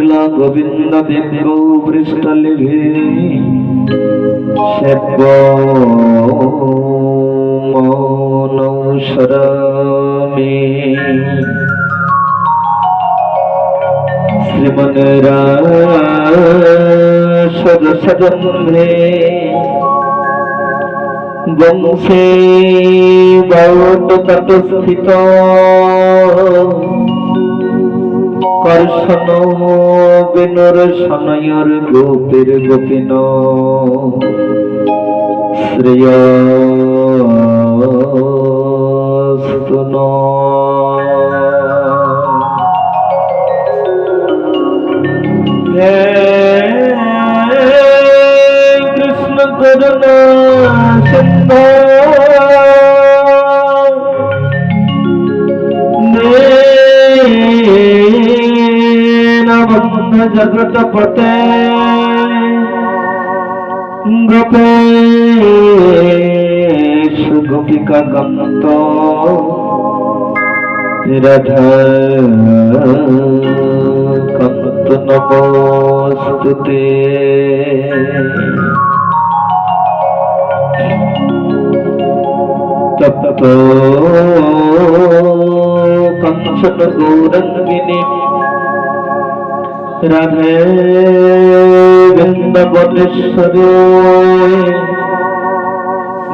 শ্রীলা গোবিন্দ দেব পৃষ্ঠলিভি সেব্য মনৌসরমে শ্রীমদ রাসদ সদম্ভে বংশে বৌট তটস্থিত কর্ষণ বিনুর সনয়র গোপীর গোপিন শ্রেয় দীনবন্ধ জগত পতে গোপেশ গোপিকা কান্ত রাধা কান্ত নমস্তুতে। তপ্ত কংসন গৌরঙ্গিনী রাধে বৃন্দবনেশ্বরে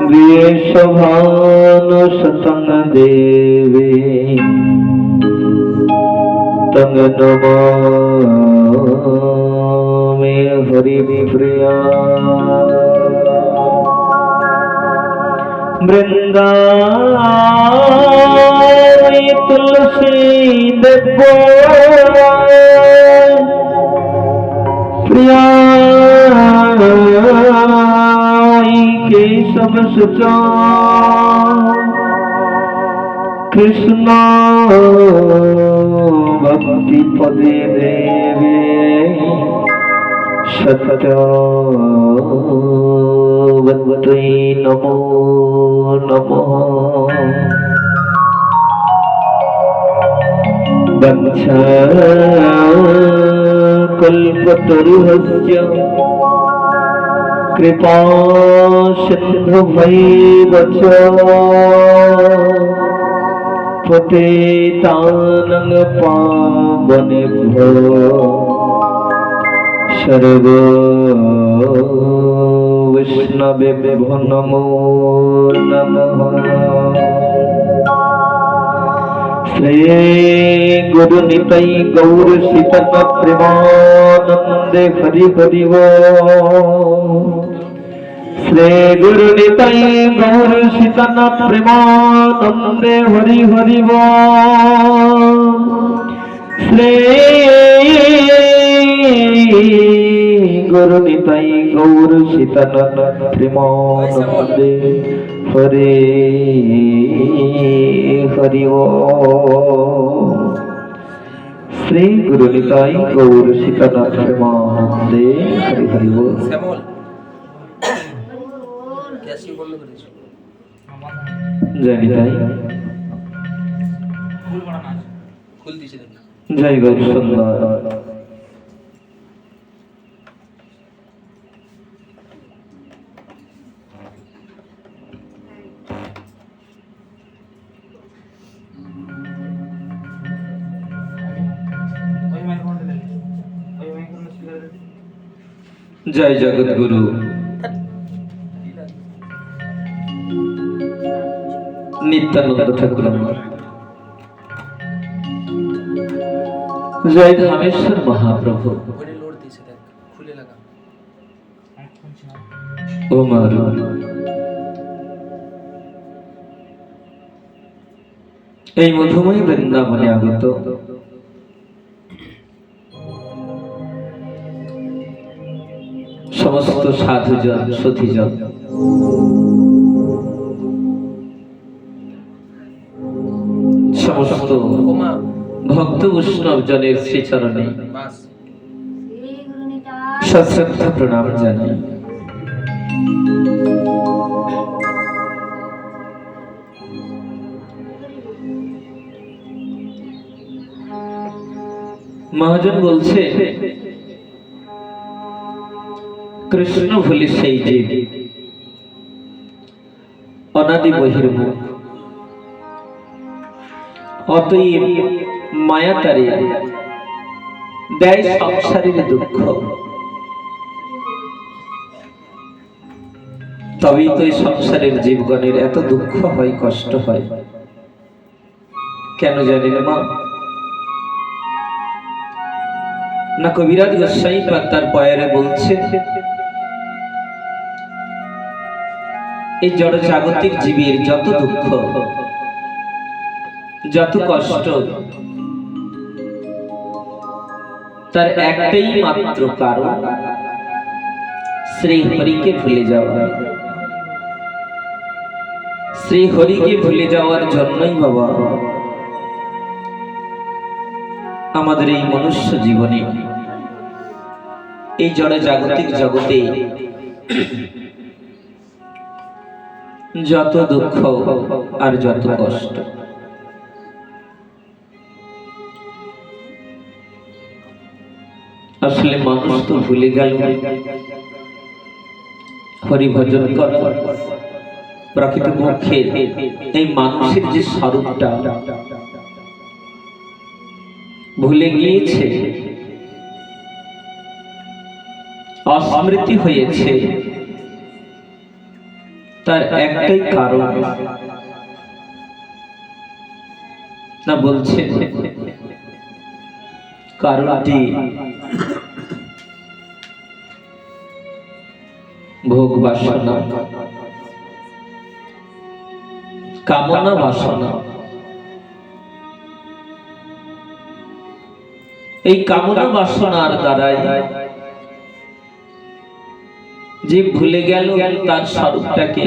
বিশ্বভানু সতঙ্গ দেবে তঙ্গ নমে হরি প্রিয়া। বৃন্দাবনী তুলসী দেব প্রিয়া কেশব সুচ কৃষ্ণ ভক্তি পদে দেবে সত্য বন্দৈ নমো নমঃ বঞ্ছা কল্পতরুহস্য কৃপা সিন্ধু ভৈব চ পতিতানং পাবনেভ্যো সর্ব বৈষ্ণবে নমো নমঃ শ্রী গুরু নিতাই গৌর শীতল প্রেমানন্দে হরি হরি শ্রী হরি হরি ও শ্রী গুরু নিতাই গৌর সীতানাথ প্রেমানন্দে হরি হরি ও জয় গৌর সুন্দর জয় জগৎগুরু। নিত্যানন্দ ঠাকুর আমার। জয় ধামেশ্বর মহাপ্রভু। এই মধুময় বৃন্দাবনে আগত। সমস্ত সাধুজন সতীজন। সমস্ত ভক্ত বৈষ্ণব জনের শ্রীচরণে সশ্রদ্ধা প্রণাম জানাই। মহাজন বলছে কৃষ্ণ ভুলি সেই জীব অনাদি বহির্মুখ। অতএব মায়া দেয় সংসারের দুঃখ। তবেই তো এই সংসারের জীবগণের এত দুঃখ হয়, কষ্ট হয়। কেন জানি মা? না কবিরাজ গোস্বাই তার পয়ারে বলছে এই জড় জাগতিক জীবের যত দুঃখ, যত কষ্ট, তার একটাই মাত্র কারণ শ্রী হরিকে ভুলে যাওয়া। শ্রী হরিকে ভুলে যাওয়ার জন্যই বাবা, আমাদের এই মনুষ্য জীবনে, এই জড় জাগতিক জগতে যত দুঃখ আর যত কষ্ট। আসলে মানুষ তো ভুলে গেল। হরি ভজন কর প্রকৃত পক্ষে এই মানুষের যে স্বরূপটা, ভুলে গিয়েছে, অস্মৃতি হয়েছে তার একটাই কারণ। না বলছে। কারণটি ভোগ বাসনা। কামনা বাসনা। এই কামনা বাসনার দ্বারাই যে ভুলে গেল তার স্বরূপটাকে।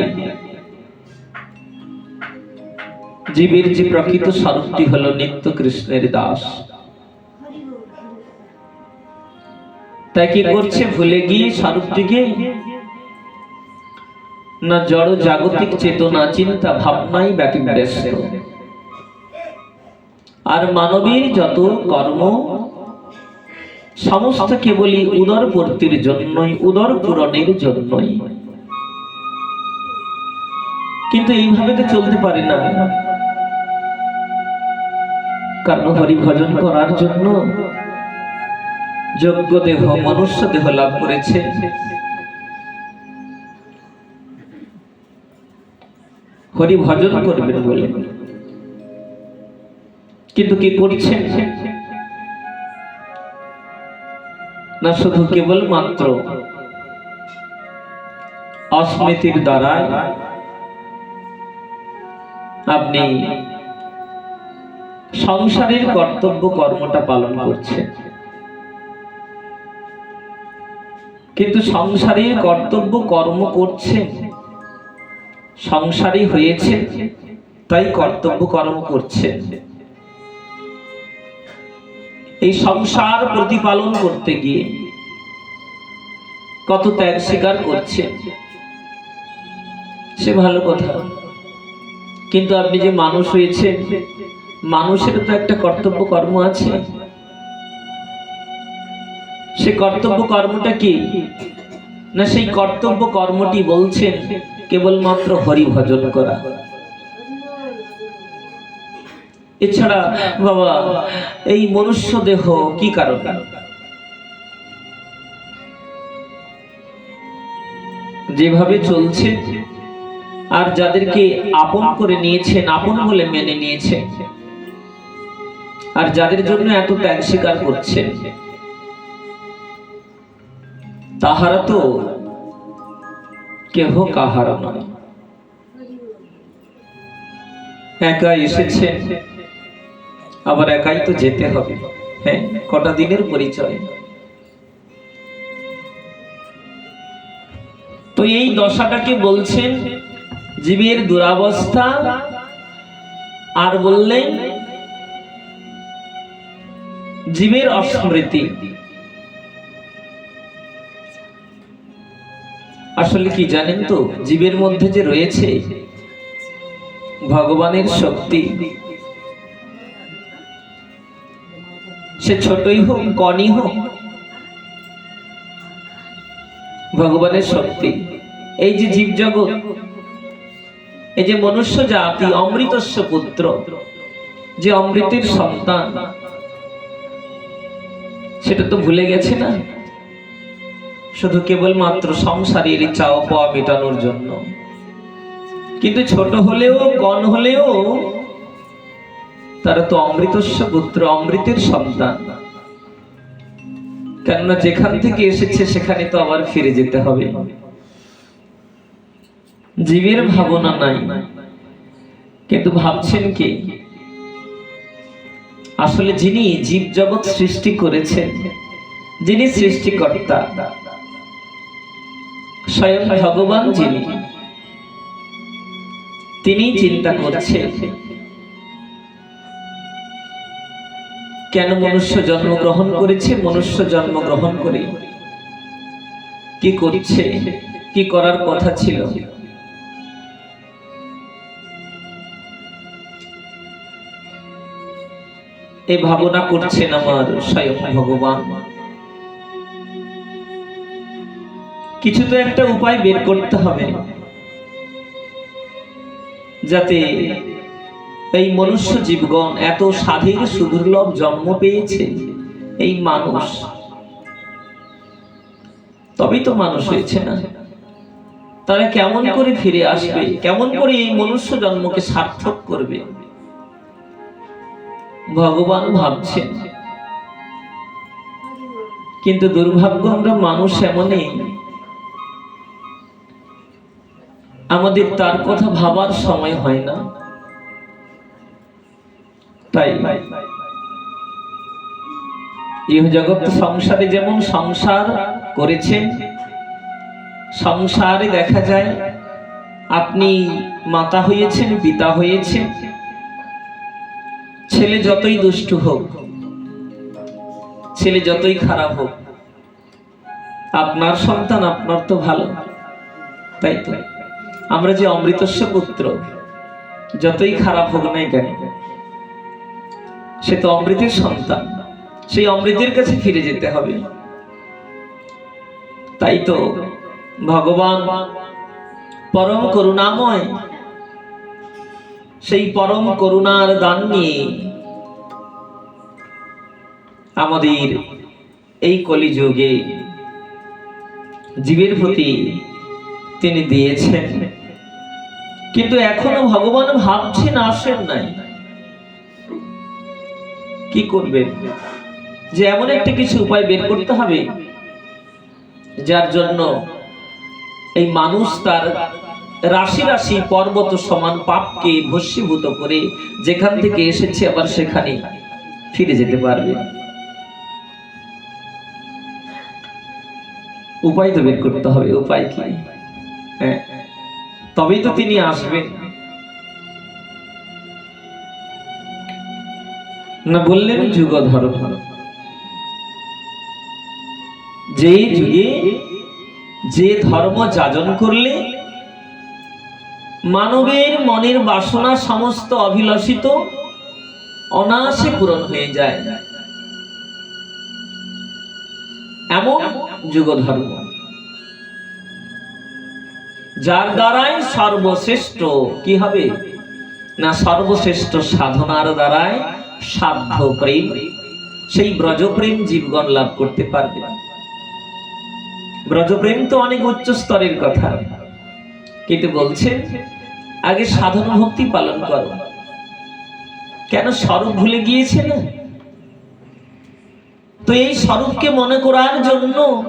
জীবের যে প্রকৃত স্বরূপটি হলো নিত্য কৃষ্ণের দাস। তাই কি করছে? ভুলে গিয়ে স্বরূপটিকে? না জড় জাগতিক চেতনা চিন্তা ভাবনাই ব্যাপী ব্যস্ত আর মানবীর যত কর্ম সমস্ত কেবলই উদর পূর্তির জন্যই উদর পূরণের জন্যই। কিন্তু এইভাবে তো চলতে পারে না। কারণ হরি ভজন করার জন্য যোগ্য দেহ মনুষ্য দেহ লাভ করেছে। হরি ভজন করবেন বলে। কিন্তু কি করছেন না শুধু কেবল মাত্র অস্মৃতির দ্বারা আপনি সংসারের কর্তব্য কর্মটা পালন করছেন। কিন্তু সংসারের কর্তব্য কর্ম করছেন, সংসারী হয়েছে তাই কর্তব্য কর্ম করছে এই সংসার প্রতিপালন করতে গিয়ে কত ত্যাগ স্বীকার করছে। সে ভালো কথা। কিন্তু আপনি যে মানুষ হয়েছে মানুষের তো একটা কর্তব্য কর্ম আছে। সে কর্তব্য কর্মটা কি? না সেই কর্তব্য কর্মটি বলছেন কেবলমাত্র হরি ভজন করা। এছাড়া বাবা, এই মনুষ্য দেহ কি কারণ? যেভাবে চলছে, আর যাদেরকে আপন করে নিয়েছেন, আপন বলে মেনে নিয়েছেন, আর যাদের জন্য এত ত্যাগ স্বীকার করছেন, তাহারা তো কেহ কাহারা নয়। একা এসেছে আবার একাই তো যেতে হবে। হ্যাঁ কটা দিনের পরিচয়? তো এই দশাটাকে বলছেন জীবের দুরাবস্থা আর বললেন জীবের অস্মৃতি। আসলে কি জানেন তো, জীবের মধ্যে যে রয়েছে ভগবানের শক্তি সে ছোটই হোক, কনই হোক। ভগবানের শক্তি। এই যে জীব জগৎ এই যে মনুষ্য জাতি, অমৃতস্য পুত্র, যে অমৃতের সন্তান, সেটা তো ভুলে গেছে না? শুধু কেবলমাত্র সংসারের চাওয়া পাওয়া মেটানোর জন্য। কিন্তু ছোট হলেও, কন হলেও তারা তো অমৃতস্য পুত্র, অমৃতের সন্তান। কেননা যেখান থেকে এসেছে, সেখানে তো আবার ফিরে যেতে হবে। জীবের ভাবনা নাই। কিন্তু ভাবছেন কি? আসলে যিনি জীব জগৎ সৃষ্টি করেছেন, যিনি সৃষ্টিকর্তা, স্বয়ং ভগবান যিনি তিনি চিন্তা করছেন। কেন মনুষ্য জন্মগ্রহণ করেছে? মনুষ্য জন্মগ্রহণ করে কি করছে? কি করার কথা ছিল? এই ভাবনা করছেন আমার স্বয়ং ভগবান। কিছু তো একটা উপায় বের করতে হবে, যাতে এই মনুষ্য জীবগণ এত সাধীর সুদুর্লভ জন্ম পেয়েছে, এই মানুষ। তবেই তো মানুষ হয়েছে না। তারা কেমন করে ফিরে আসবে, কেমন করে এই মনুষ্য জন্মকে সার্থক করবে? ভগবান ভাবছেন। কিন্তু দুর্ভাগ্য, আমরা মানুষ এমনই। আমাদের তার কথা ভাবার সময় হয় না। তাই। ইহ জগৎ সংসারে যেমন সংসার করেছেন সংসারে দেখা যায় আপনি মাতা হয়েছেন, পিতা হয়েছেন ছেলে যতই দুষ্টু হোক, ছেলে যতই খারাপ হোক, আপনার সন্তান আপনার তো ভালো, তাই তো? আমরা যে অমৃতস্ব পুত্র, যতই খারাপ হোক না কেন সে তো অমৃতের সন্তান। সেই অমৃতের কাছে ফিরে যেতে হবে। তাই তো ভগবান পরম করুণাময়, সেই পরম করুণার দান নিয়ে আমাদের এই কলিযুগে জীবের প্রতি তিনি দিয়েছেন। কিন্তু এখনও ভগবান ভাবছেন, আসেন নাই। কি করবেন যে এমন একটা কিছু উপায় বের করতে হবে, যার জন্য এই মানুষ তার রাশি রাশি পর্বত সমান পাপকে ভস্মীভূত করে যেখান থেকে এসেছে আবার সেখানে ফিরে যেতে পারবে। উপায় তো বের করতে হবে, উপায় কি? হ্যাঁ তবেই তো তিনি আসবেন। না বললেন যুগ ধর্ম যে যুগে যে ধর্ম যাজন করলে, মানবের মনের বাসনা সমস্ত অভিলষিত, অনায়াসে পূরণ হয়ে যায়। এমন যুগ ধর্ম যার দ্বারাই সর্বশ্রেষ্ঠ কি হবে? না সর্বশ্রেষ্ঠ সাধনার দ্বারাই সাধ্য প্রেম সেই ব্রজপ্রেম জীবগণ লাভ করতে পারবে। ব্রজপ্রেম তো অনেক উচ্চ স্তরের কথা। কিন্তু বলছে, আগে সাধন ভক্তি পালন করো। কেন স্বরূপ ভুলে গিয়েছে না? তো এই স্বরূপকে মনে করার জন্য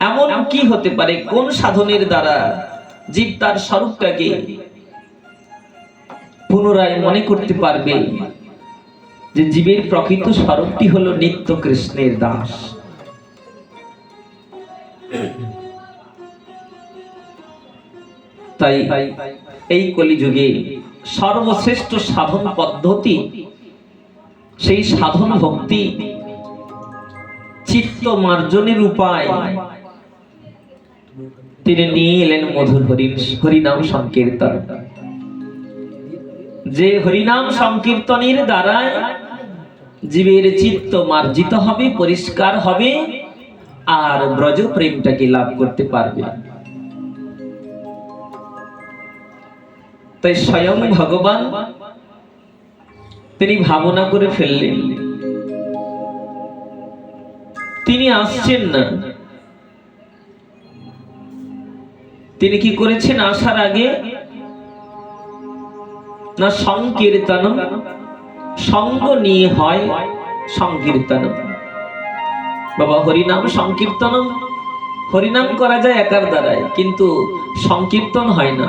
এমন কি হতে পারে? কোন সাধনের দ্বারা জীব তার স্বরূপটাকে পুনরায় মনে করতে পারবে যে জীবের প্রকৃত স্বরূপটি হলো নিত্য কৃষ্ণের দাস। তাই এই কলিযুগে সর্বশ্রেষ্ঠ সাধন পদ্ধতি, সেই সাধন ভক্তি চিত্ত মার্জনের উপায়। তিনি নিয়ে এলেন মধুর হরি হরিনাম সংকীর্তন। যে হরিনাম সংকীর্তনের দ্বারায় জীবের চিত্ত মার্জিত হবে, পরিষ্কার হবে, আর ব্রজ প্রেমটাকে লাভ করতে পারবে। তাই স্বয়ং ভগবান তিনি ভাবনা করে ফেললেন, তিনি আসছেন না। তিনি কি করেছেন? আসার আগে না সংকীর্তন সঙ্গ নিয়ে হয় সংকীর্তন বাবা, হরিনাম সংকীর্তন হরিনাম করা যায় একার দ্বারাই, কিন্তু সংকীর্তন হয় না।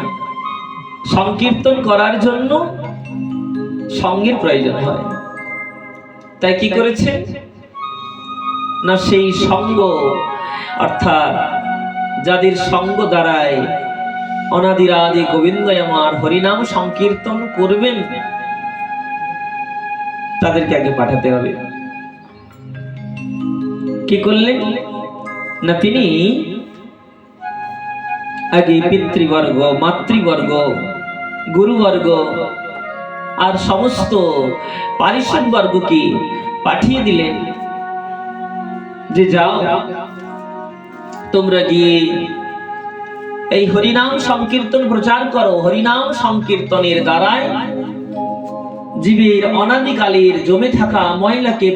সংকীর্তন করার জন্য সঙ্গের প্রয়োজন হয়। তাই কি করেছে? না, সেই সঙ্গ, অর্থাৎ যাদের সঙ্গ দ্বারায় অনাদির আদি গোবিন্দ আমার হরিনাম সংকীর্তন করবেন। তাদেরকে আগে পাঠাতে হবে। কি করলেন? না তিনি আগে পিতৃবর্গ, মাতৃবর্গ, গুরুবর্গ আর সমস্ত পারিষদ বর্গকে পাঠিয়ে দিলেন। যে যাও, তোমরা গিয়ে এই হরিনাম সংকীর্তন প্রচার করো। হরিনাম সংকীর্তনের দ্বারায় জীবের অনাদিকালের জমে থাকা ময়লাকে